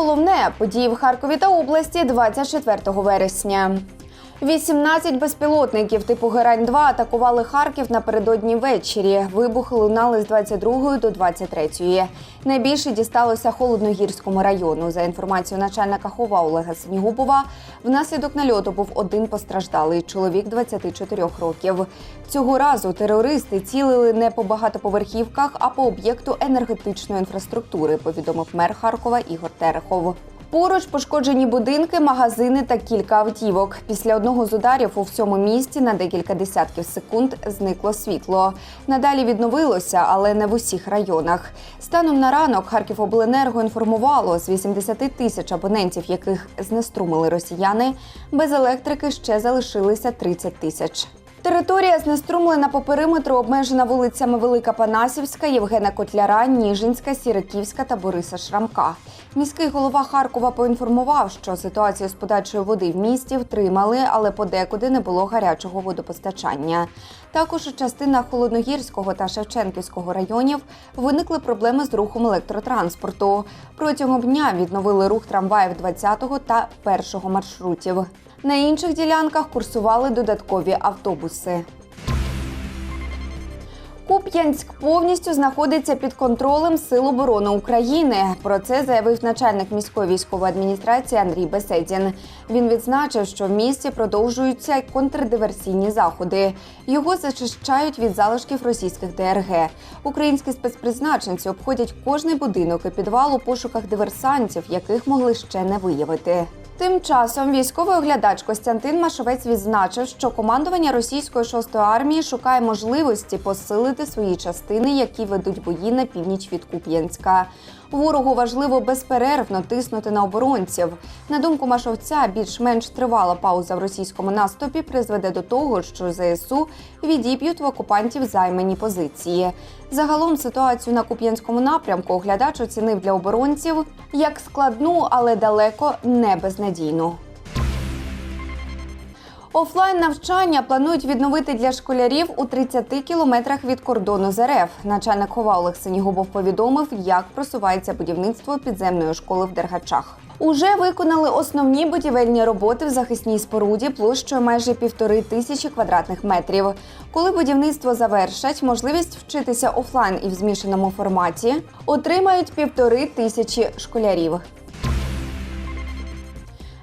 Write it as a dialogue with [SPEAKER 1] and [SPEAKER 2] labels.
[SPEAKER 1] головне події в Харкові та області 24 вересня. 18 безпілотників типу Герань-2 атакували Харків напередодні ввечері. Вибухи лунали з 22 до 23. Найбільше дісталося холодногірському району. За інформацією начальника хова Олега Синігубова, внаслідок нальоту був один постраждалий чоловік 24 років. Цього разу терористи цілили не по багатоповерхівках, а по об'єкту енергетичної інфраструктури. Повідомив мер Харкова Ігор Терехов. Поруч пошкоджені будинки, магазини та кілька автівок. Після одного з ударів у всьому місті на декілька десятків секунд зникло світло. Надалі відновилося, але не в усіх районах. Станом на ранок Харківобленерго інформувало з 80 тисяч абонентів, яких знеструмили росіяни. Без електрики ще залишилися 30 тисяч. Територія знеструмлена по периметру обмежена вулицями Велика Панасівська, Євгена Котляра, Ніжинська, Сіриківська та Бориса Шрамка. Міський голова Харкова поінформував, що ситуацію з подачою води в місті втримали, але подекуди не було гарячого водопостачання. Також у частинах Холодногірського та Шевченківського районів виникли проблеми з рухом електротранспорту. Протягом дня відновили рух трамваїв 20-го та 1-го маршрутів. На інших ділянках курсували додаткові автобуси. Куп'янськ повністю знаходиться під контролем Сил оборони України. Про це заявив начальник міської військової адміністрації Андрій Беседін. Він відзначив, що в місті продовжуються контрдиверсійні заходи. Його зачищають від залишків російських ДРГ. Українські спецпризначенці обходять кожний будинок і підвал у пошуках диверсантів, яких могли ще не виявити. Тим часом військовий оглядач Костянтин Машовець відзначив, що командування російської шостої армії шукає можливості посилити свої частини, які ведуть бої на північ від Куп'янська. Ворогу важливо безперервно тиснути на оборонців. На думку Машовця, більш-менш тривала пауза в російському наступі призведе до того, що ЗСУ відіб'ють в окупантів займані позиції. Загалом ситуацію на Куп'янському напрямку оглядач оцінив для оборонців як складну, але далеко не безнадійну. Офлайн навчання планують відновити для школярів у 30 кілометрах від кордону з РФ. Начальник хова Олег Синігубов повідомив, як просувається будівництво підземної школи в Дергачах. Уже виконали основні будівельні роботи в захисній споруді площею майже півтори тисячі квадратних метрів. Коли будівництво завершать, можливість вчитися офлайн і в змішаному форматі отримають півтори тисячі школярів.